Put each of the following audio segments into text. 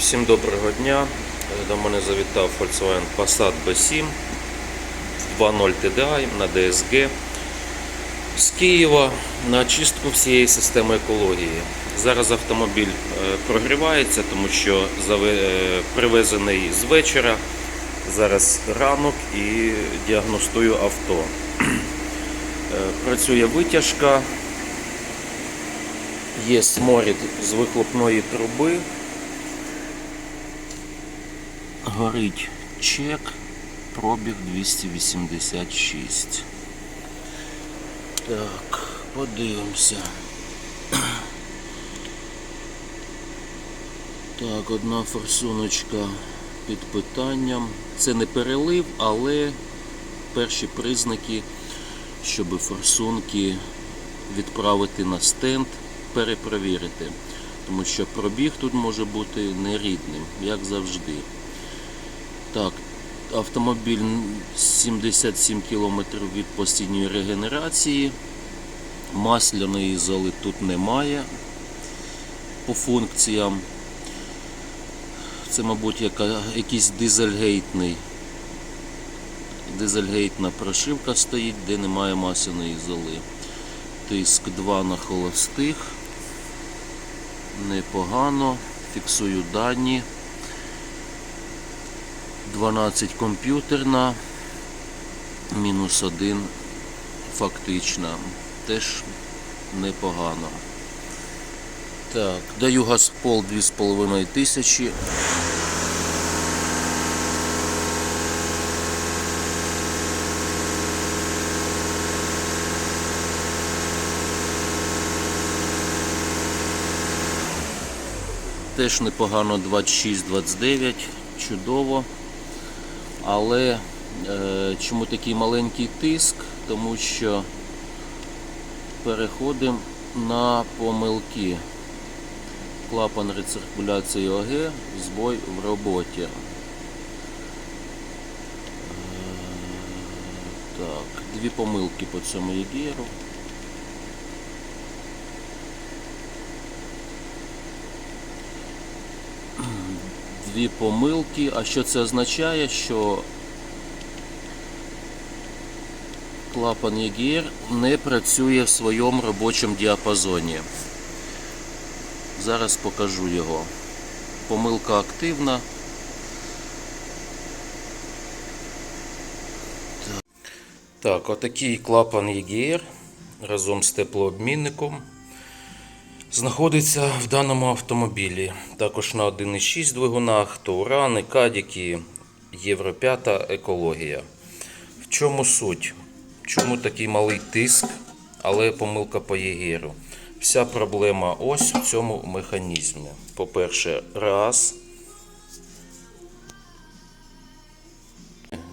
Всім доброго дня. До мене завітав Volkswagen Passat B7 2.0 TDI на DSG з Києва на чистку всієї системи екології. Зараз автомобіль е, прогрівається, тому що е, привезений з вечора. Зараз ранок і діагностую авто. Е, Працює витяжка, є сморід з вихлопної труби. Горить чек, пробіг 286. Так, подивимося. Так, одна форсуночка під питанням. Це не перелив, але перші признаки, щоб форсунки відправити на стенд, перепровірити. Тому що пробіг тут може бути нерідним, як завжди. Так, автомобіль 77 км від постійної регенерації. Масляної золи тут немає по функціям. Це, мабуть, яка, якийсь дизельгейтний. Дизельгейтна прошивка стоїть, де немає масляної золи. Тиск 2 на холостих. Непогано. Фіксую дані. 12 комп'ютерна, мінус 1 фактична. Теж непогано. Так, даю газ в пол 2,5 тисячі. Теж непогано 26-29, чудово. Але е, чому такий маленький тиск? Тому що переходимо на помилки. Клапан рециркуляції ОГ, збой в роботі. Е, Так, дві помилки по цьому єгеру. Дві помилки. А що це означає? Що клапан EGR не працює в своєму робочому діапазоні. Зараз покажу його. Помилка активна. Так, так отакий клапан EGR разом з теплообмінником знаходиться в даному автомобілі. Також на 1,6 двигунах, Таурани, Кадіки, Євро 5 екологія. В чому суть? Чому такий малий тиск, але помилка по єгеру? Вся проблема ось в цьому механізмі. По-перше, раз.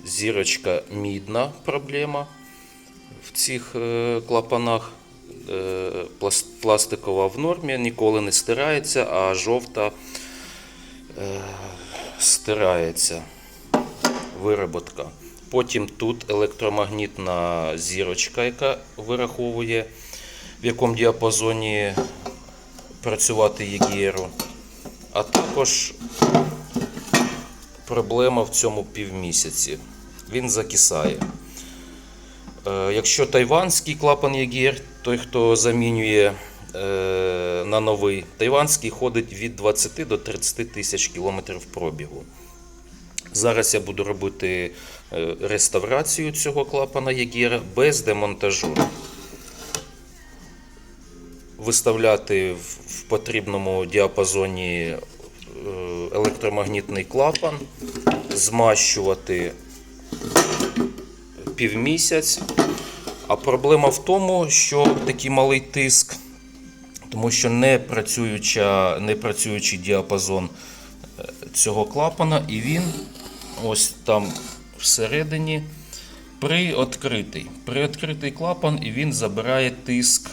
Зірочка мідна проблема в цих е, клапанах. Е, плас- пластикова в нормі, ніколи не стирається, а жовта е, стирається вироботка. Потім тут електромагнітна зірочка, яка вираховує, в якому діапазоні працювати єгеру. А також проблема в цьому півмісяці. Він закисає. Е, Якщо тайванський клапан ЄГР, той, хто замінює е, на новий, тайванський ходить від 20 до 30 тисяч кілометрів пробігу. Зараз я буду робити е, реставрацію цього клапана ЄГР без демонтажу. Виставляти в, потрібному діапазоні електромагнітний клапан, змащувати півмісяць. А проблема в тому, що такий малий тиск, тому що не, працююча, не працюючий діапазон е, цього клапана, і він ось там всередині приоткритий. Приоткритий клапан, і він забирає тиск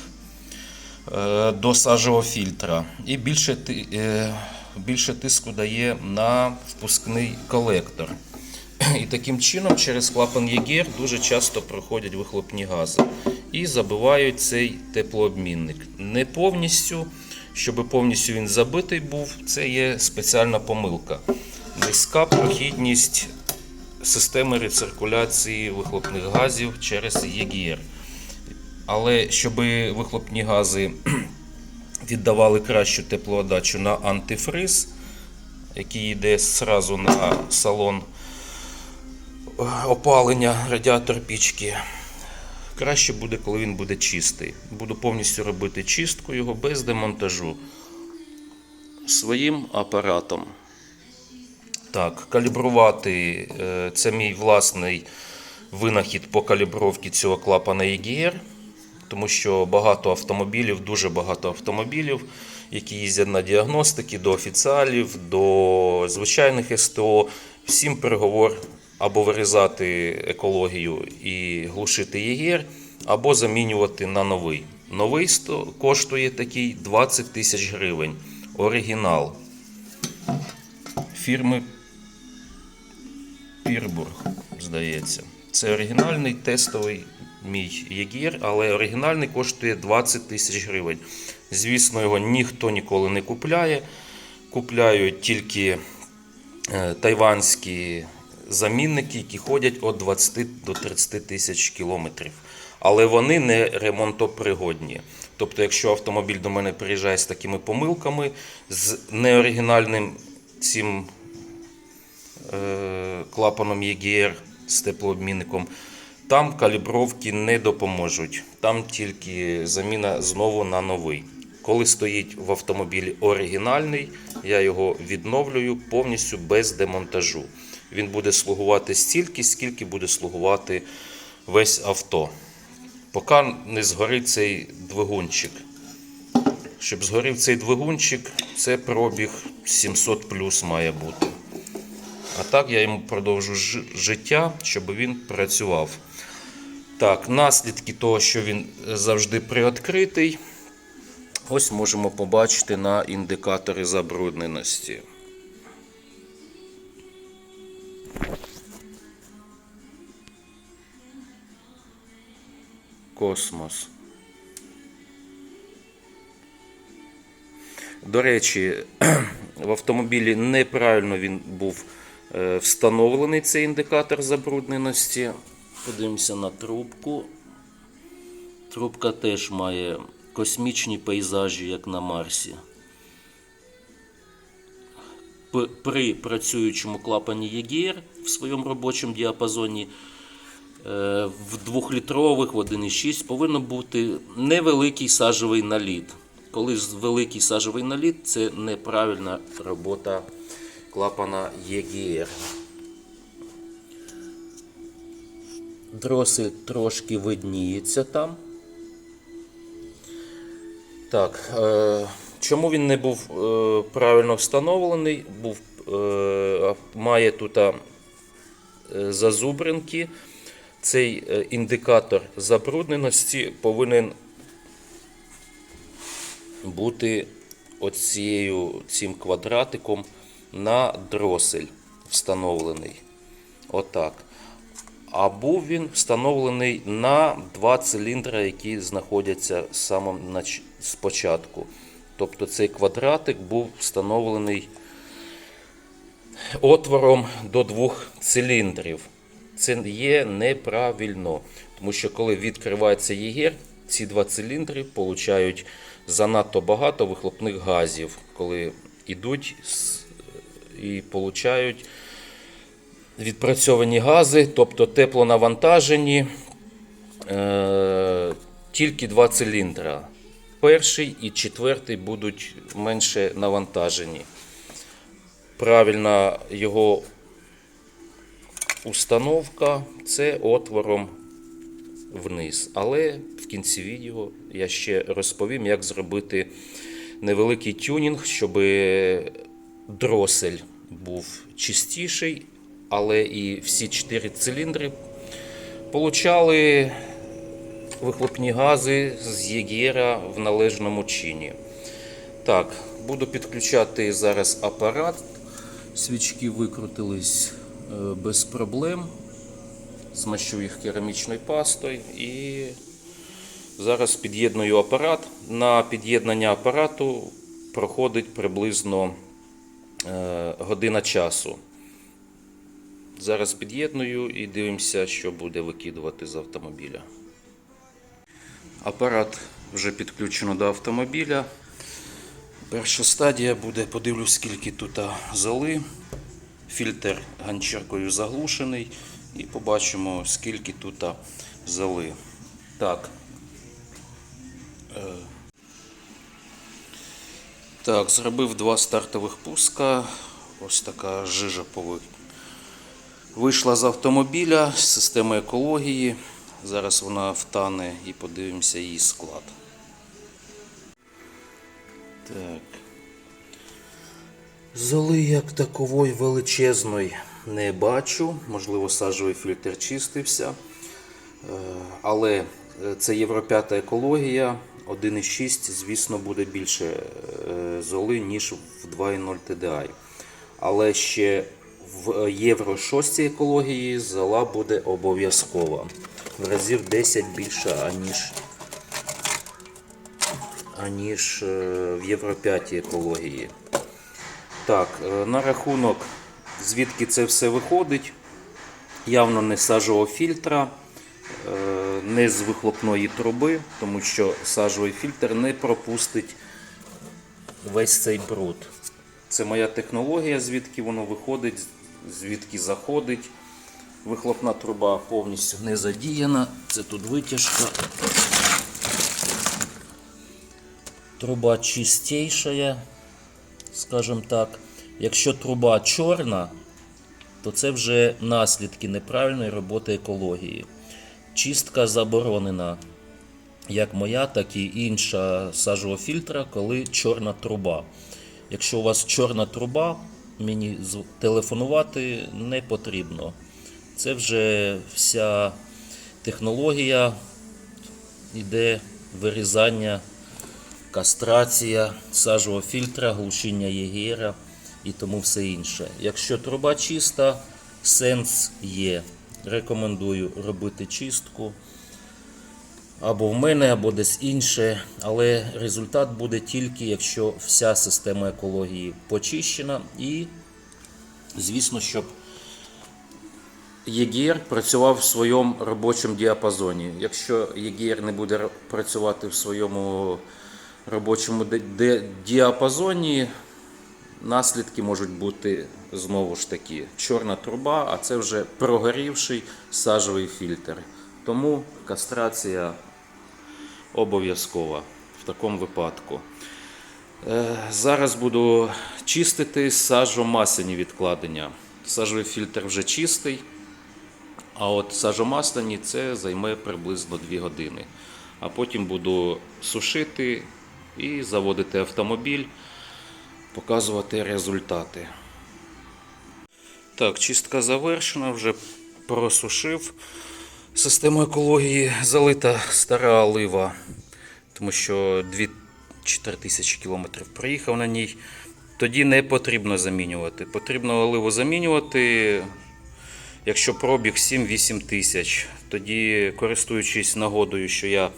е, до сажового фільтра. І більше, е, більше тиску дає на впускний колектор. І таким чином через клапан ЄГР дуже часто проходять вихлопні гази і забивають цей теплообмінник. Не повністю Щоб повністю він забитий був, це є спеціальна помилка. Низька прохідність системи рециркуляції вихлопних газів через ЄГР. Але щоб вихлопні гази віддавали кращу теплоотдачу на антифриз, який йде зразу на салон опалення радіатор пічки. Краще буде, коли він буде чистий. Буду повністю робити чистку його без демонтажу своїм апаратом. Так, калібрувати е, це мій власний винахід по калібровці цього клапана EGR, тому що багато автомобілів, дуже багато автомобілів, які їздять на діагностики до офіціалів, до звичайних СТО. Всім переговор або вирізати екологію і глушити EGR, або замінювати на новий. Новий коштує такий 20 тисяч гривень. Оригінал фірми Пірбург, здається. Це оригінальний тестовий мій єгір, але оригінальний коштує 20 тисяч гривень. Звісно, його ніхто ніколи не купляє. Купляють тільки е, тайванські замінники, які ходять від 20 до 30 тисяч кілометрів. Але вони не ремонтопригодні. Тобто, якщо автомобіль до мене приїжджає з такими помилками, з неоригінальним цим е, клапаном EGR з теплообмінником, там калібровки не допоможуть. Там тільки заміна знову на новий. Коли стоїть в автомобілі оригінальний, я його відновлюю повністю без демонтажу. Він буде слугувати стільки, скільки буде слугувати весь авто. Поки не згорить цей двигунчик. Щоб згорів цей двигунчик, це пробіг 700 плюс має бути. А так я йому продовжу життя, щоб він працював. Так, наслідки того, що він завжди приоткритий, ось можемо побачити на індикаторі забрудненості. Космос. До речі, в автомобілі неправильно він був е, встановлений цей індикатор забрудненості. Подивимося на трубку. Трубка теж має космічні пейзажі, як на Марсі. При працюючому клапані EGR в своєму робочому діапазоні в 2-літрових, в 1,6 повинен бути невеликий сажовий наліт. Коли великий сажовий наліт, це неправильна робота клапана EGR. Дросель трошки видніється там. Так, е, чому він не був е, правильно встановлений? Був, е, має тут е, зазубринки. Цей е, індикатор забрудненості повинен бути оцією, цим квадратиком на дросель встановлений. Отак. А був він встановлений на два циліндри, які знаходяться нач- спочатку. Тобто цей квадратик був встановлений отвором до двох циліндрів. Це є неправильно, тому що коли відкривається єгер, ці два циліндри получають занадто багато вихлопних газів, коли йдуть і получають відпрацьовані гази, тобто теплонавантажені, е, тільки два циліндра. Перший і четвертий будуть менше навантажені. Правильна його установка це отвором вниз. Але в кінці відео я ще розповім, як зробити невеликий тюнінг, щоб дросель був чистіший, але і всі чотири циліндри получали вихлопні гази з єгера в належному чині. Так, буду підключати зараз апарат. Свічки викрутились без проблем. Змащу їх керамічною пастою і зараз під'єдную апарат. На під'єднання апарату проходить приблизно е, година часу. Зараз під'єдную і дивимося, що буде викидувати з автомобіля. Апарат вже підключено до автомобіля. Перша стадія буде, подивлюсь, скільки тут золи. Фільтр ганчіркою заглушений. І побачимо, скільки тут золи. Так. Е, Так, зробив два стартових пуска. Ось така жижа пови- вийшла з автомобіля з системи екології. Зараз вона втане і подивимося її склад. Так. Золи як такової величезної не бачу. Можливо, сажовий фільтр чистився. Е, Але е, це Євро 5 екологія. 1,6, звісно, буде більше е, золи, ніж в 2,0 TDI. Але ще в Євро 6 екології зола буде обов'язкова. В разів 10 більше, аніж, аніж в Євро 5 екології. Так, е, на рахунок, звідки це все виходить, явно не з сажового фільтра, е, не з вихлопної труби, тому що сажовий фільтр не пропустить весь цей бруд. Це моя технологія, звідки воно виходить, звідки заходить. Вихлопна труба повністю не задіяна. Це тут витяжка. Труба чистейшая, скажімо так. Якщо труба чорна, то це вже наслідки неправильної роботи екології. Чистка заборонена як моя, так і інша сажового коли чорна труба. Якщо у вас чорна труба, мені телефонувати не потрібно. Це вже вся технологія, іде вирізання, кастрація сажового фільтра, глушіння єгера і тому все інше. Якщо труба чиста, сенс є. Рекомендую робити чистку або в мене, або десь інше. Але результат буде тільки, якщо вся система екології почищена і, звісно, щоб ЄГР працював в своєму робочому діапазоні. Якщо ЄГР не буде працювати в своєму робочому діапазоні, наслідки можуть бути знову ж таки чорна труба, а це вже прогорівший сажовий фільтр. Тому кастрація обов'язкова в такому випадку. Е, Зараз буду чистити сажомасляні відкладення. Сажовий фільтр вже чистий, а от сажомасляні це займе приблизно 2 години. А потім буду сушити і заводити автомобіль, показувати результати. Так, чистка завершена, вже просушив. Систему екології залита стара олива, тому що 2-4 тисячі кілометрів проїхав на ній. Тоді не потрібно замінювати. Потрібно оливу замінювати, якщо пробіг 7-8 тисяч. Тоді, користуючись нагодою, що я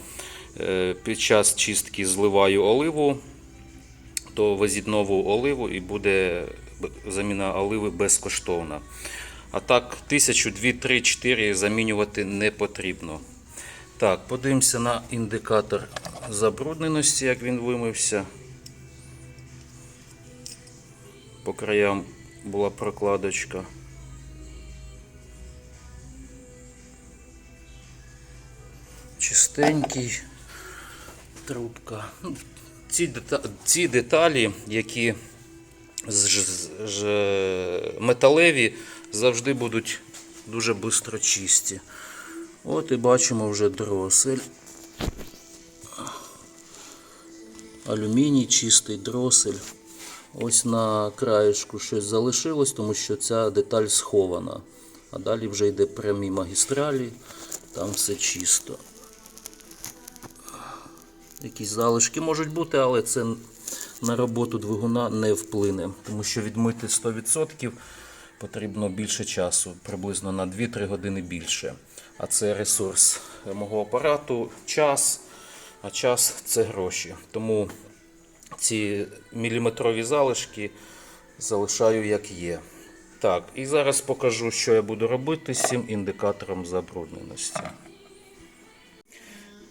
під час чистки зливаю оливу, то везіть нову оливу і буде заміна оливи безкоштовна. А так, тисячу, дві, три, чотири замінювати не потрібно. Так, подивимося на індикатор забрудненості, як він вимився. По краям була прокладочка. Чистенький трубка. Ну, Ці, дета- ці деталі, які з- з- ж- металеві, завжди будуть дуже швидко чисті. От і бачимо вже дросель. Алюміній, чистий дросель. Ось на краєшку щось залишилось, тому що ця деталь схована. А далі вже йде прямі магістралі, там все чисто. Якісь залишки можуть бути, але це на роботу двигуна не вплине, тому що відмити 100% потрібно більше часу, приблизно на 2-3 години більше. А це ресурс мого апарату, час, а час це гроші. Тому ці міліметрові залишки залишаю як є. Так, і зараз покажу, що я буду робити з цим індикатором забрудненості.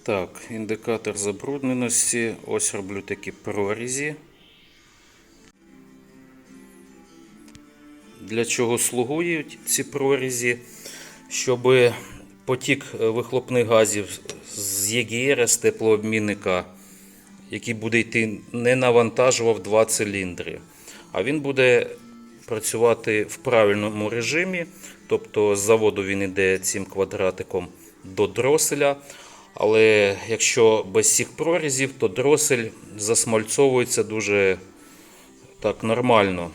Так, індикатор забрудненості. Ось роблю такі прорізі. Для чого слугують ці прорізі? Щоб потік е, вихлопних газів з ЄГР, з теплообмінника, який буде йти, не навантажував два циліндри. А він буде працювати в правильному режимі. Тобто з заводу він йде цим квадратиком до дроселя. Але якщо без цих прорізів, то дросель засмальцовується дуже так нормально.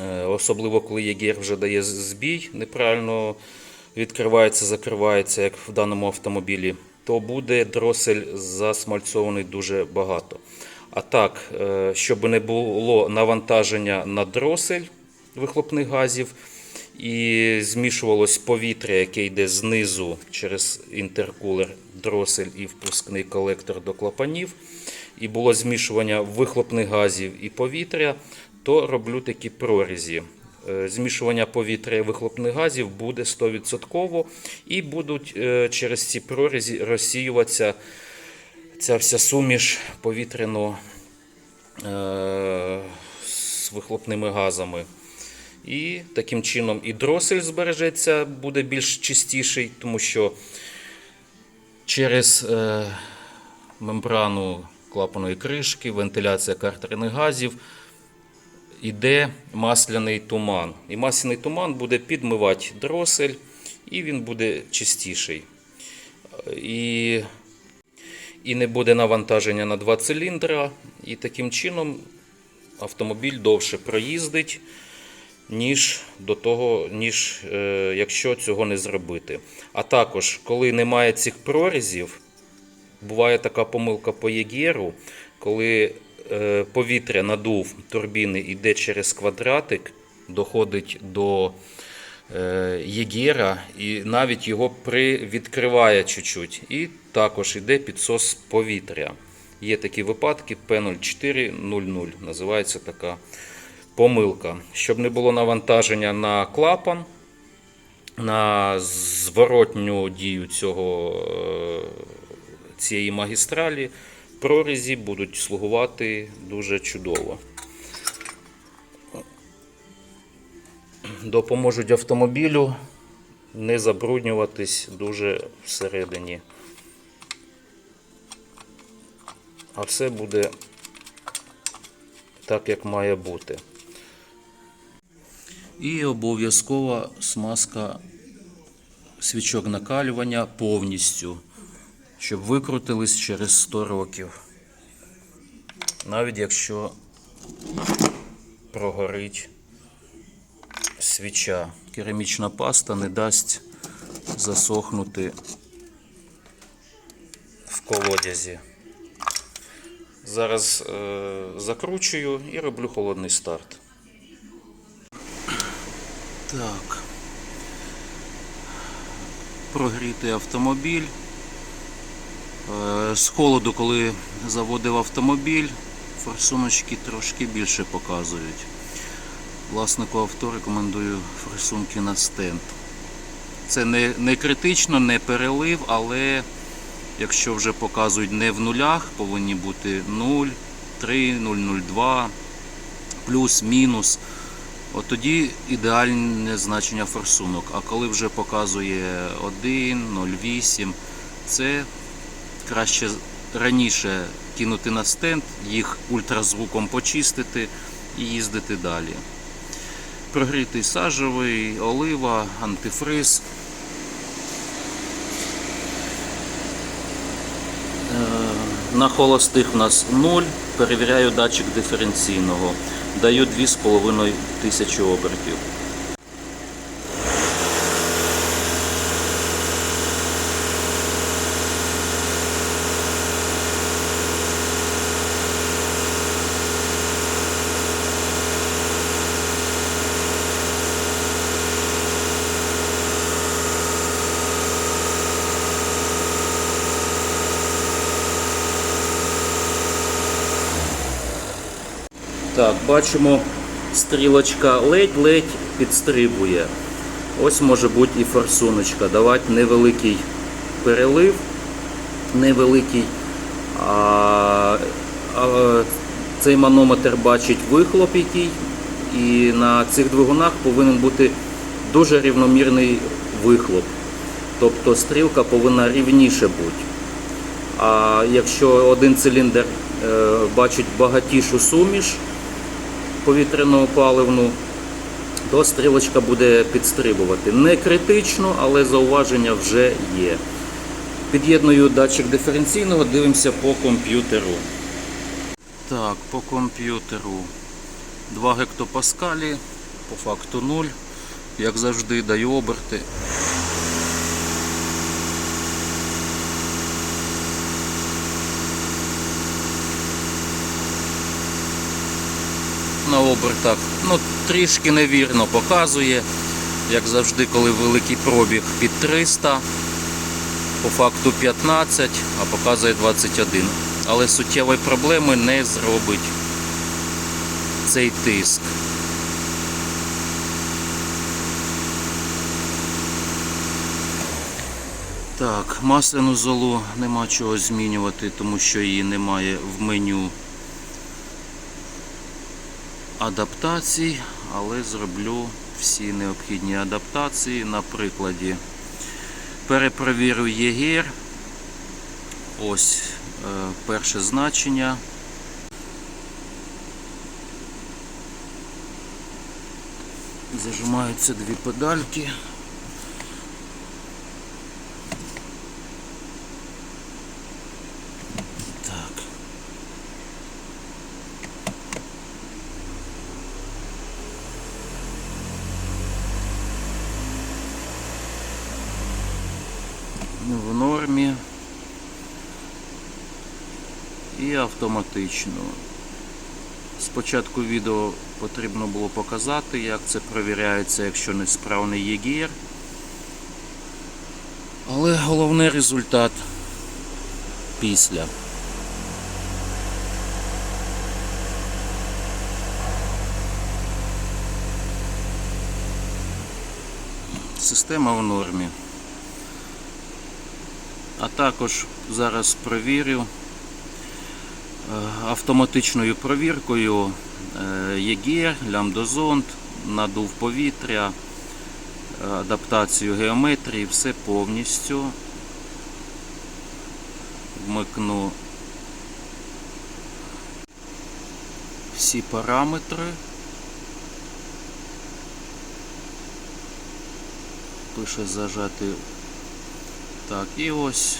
Е, Особливо коли ЄГР вже дає збій, неправильно відкривається, закривається, як в даному автомобілі, то буде дросель засмальцований дуже багато. А так, е, щоб не було навантаження на дросель вихлопних газів і змішувалось повітря, яке йде знизу через інтеркулер, дросель і впускний колектор до клапанів, і було змішування вихлопних газів і повітря, то роблю такі прорізі. Е, Змішування повітря і вихлопних газів буде 100% і будуть е, через ці прорізі розсіюватися ця вся суміш повітряно е, з вихлопними газами. І таким чином і дросель збережеться, буде більш чистіший, тому що через е, мембрану клапаної кришки, вентиляція картерних газів іде масляний туман. І масляний туман буде підмивати дросель, і він буде чистіший. І, і не буде навантаження на два циліндра. І таким чином автомобіль довше проїздить, ніж до того, ніж е, якщо цього не зробити. А також, коли немає цих прорізів, буває така помилка по ЄГРу, коли е, повітря надув турбіни йде через квадратик, доходить до е, єгера і навіть його привідкриває чуть-чуть. І також йде підсос повітря. Є такі випадки P0400, називається така помилка. Щоб не було навантаження на клапан, на зворотню дію цього, е, цієї магістралі, прорізі будуть слугувати дуже чудово. Допоможуть автомобілю не забруднюватись дуже всередині. А все буде так, як має бути. І обов'язкова смазка свічок накалювання повністю, щоб викрутились через 100 років. Навіть якщо прогорить свіча, керамічна паста не дасть засохнути в колодязі. Зараз е, закручую і роблю холодний старт. Так. Прогрітий автомобіль. Е, З холоду, коли заводив автомобіль, форсуночки трошки більше показують. Власнику авто рекомендую форсунки на стенд. Це не, не критично, не перелив, але якщо вже показують не в нулях, повинні бути 0, 3, 002, плюс, мінус. От тоді ідеальне значення форсунок. А коли вже показує 1, 0,8, це краще раніше кинути на стенд, їх ультразвуком почистити і їздити далі. Прогрітий сажевий, олива, антифриз. Е, На холостих у нас 0. Перевіряю датчик диференційного. Даю 2,5 тисячі обертів. Бачимо, стрілочка ледь-ледь підстрибує. Ось може бути і форсуночка. Давати невеликий перелив, невеликий. А, а, цей манометр бачить вихлоп який. І на цих двигунах повинен бути дуже рівномірний вихлоп. Тобто стрілка повинна рівніше бути. А якщо один циліндр е, бачить багатішу суміш повітряного паливну, то стрілочка буде підстрибувати. Не критично, але зауваження вже є. Під'єдную датчик диференційного, дивимося по комп'ютеру. Так, по комп'ютеру 2 гектопаскалі, по факту 0. Як завжди, даю оберти. Обертах. Ну, трішки невірно показує, як завжди, коли великий пробіг під 300, по факту 15, а показує 21. Але суттєвої проблеми не зробить цей тиск. Так, масляну золу нема чого змінювати, тому що її немає в меню адаптацій, але зроблю всі необхідні адаптації на прикладі. Перепровірю ЄГР. Ось е, перше значення. Зажимаються дві педальки. Так. в нормі і автоматично. Спочатку відео потрібно було показати, як це перевіряється, якщо несправний ЄГР. Але головний результат після. Система в нормі. А також зараз провірю автоматичною провіркою е, ЄГР, лямдозонд, надув повітря, е, адаптацію геометрії, все повністю. Вмикну всі параметри. Пише зажати так, і ось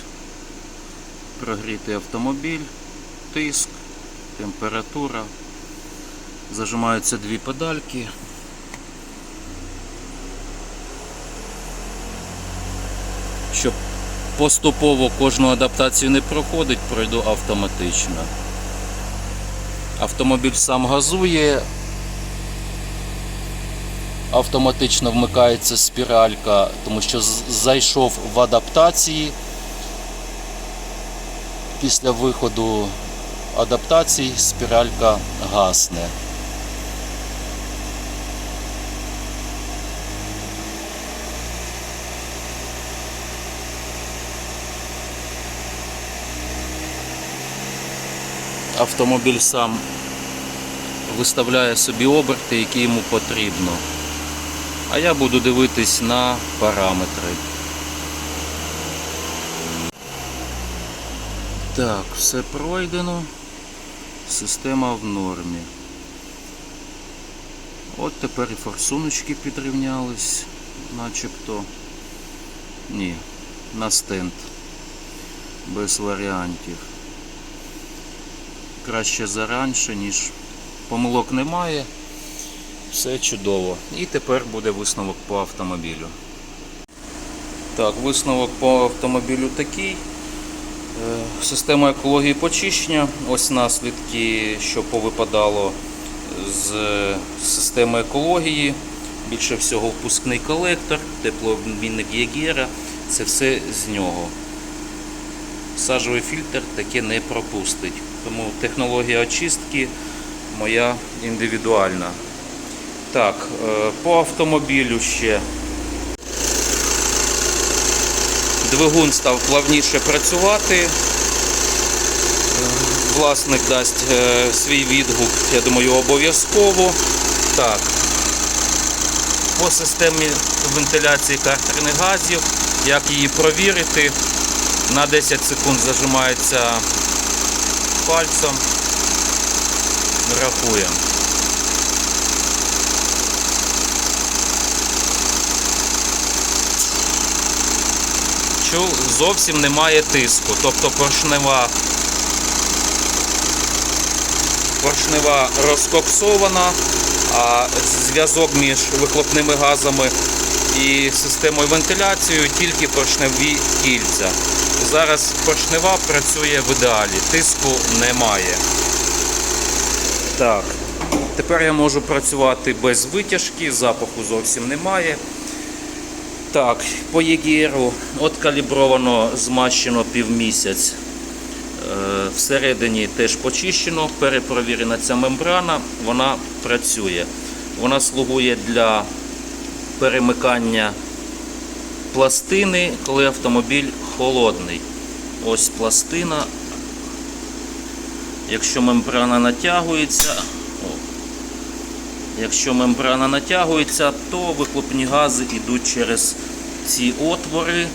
прогрітий автомобіль, тиск, температура. Зажимаються дві педальки. Щоб поступово кожну адаптацію не проходить, пройду автоматично. Автомобіль сам газує, автоматично вмикається спіралька, тому що зайшов в адаптації. Після виходу адаптації спіралька гасне. Автомобіль сам виставляє собі оберти, які йому потрібно. А я буду дивитись на параметри. Так, все пройдено. Система в нормі. От тепер і форсуночки підрівнялись, начебто. Ні, на стенд. Без варіантів. Краще заранше, ніж помилок немає. Все чудово. І тепер буде висновок по автомобілю. Так, висновок по автомобілю такий. Е, Система екології почищення. Ось наслідки, що повипадало з системи екології. Більше всього впускний колектор, теплообмінник Єгера. Це все з нього. Сажовий фільтр таке не пропустить. Тому технологія очистки моя індивідуальна. Так, е, по автомобілю ще. Двигун став плавніше працювати. Е, Власник дасть е, свій відгук, я думаю, обов'язково. Так. По системі вентиляції картерних газів, як її провірити, на 10 секунд зажимається пальцем, рахуємо. Чув, зовсім немає тиску, тобто поршнева, поршнева розкоксована, а зв'язок між вихлопними газами і системою вентиляцією тільки поршневі кільця. Зараз поршнева працює в ідеалі, тиску немає. Так, тепер я можу працювати без витяжки, запаху зовсім немає. Так, по ЄГРу от калібровано, змащено півмісяць. Е, Всередині теж почищено, перепровірена ця мембрана, вона працює. Вона слугує для перемикання пластини, коли автомобіль холодний. Ось пластина. Якщо мембрана натягується, о, якщо мембрана натягується, то вихлопні гази йдуть через ці отвори.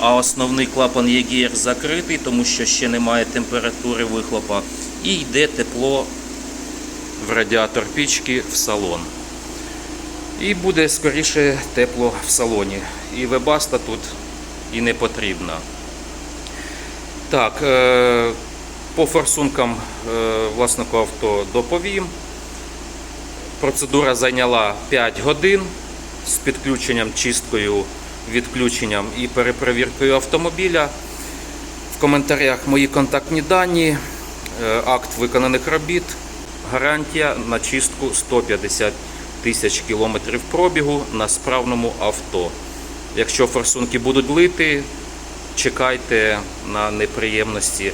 А основний клапан ЄГР закритий, тому що ще немає температури вихлопа. І йде тепло в радіатор пічки в салон. І буде скоріше тепло в салоні. І вебаста тут і не потрібна. Так, е, по форсункам е, власнику авто доповім. Процедура зайняла 5 годин з підключенням, чисткою, відключенням і перепровіркою автомобіля. В коментарях мої контактні дані, е, акт виконаних робіт, гарантія на чистку 150 тисяч кілометрів пробігу на справному авто. Якщо форсунки будуть лити, чекайте на неприємності.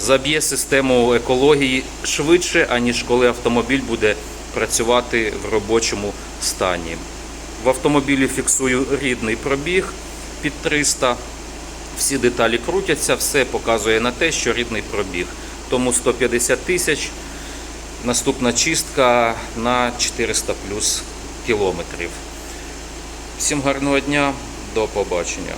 Заб'є систему екології швидше, аніж коли автомобіль буде працювати в робочому стані. В автомобілі фіксую рідний пробіг під 300. Всі деталі крутяться, все показує на те, що рідний пробіг. Тому 150 тисяч. Наступна чистка на 400 плюс кілометрів. Всім гарного дня, до побачення.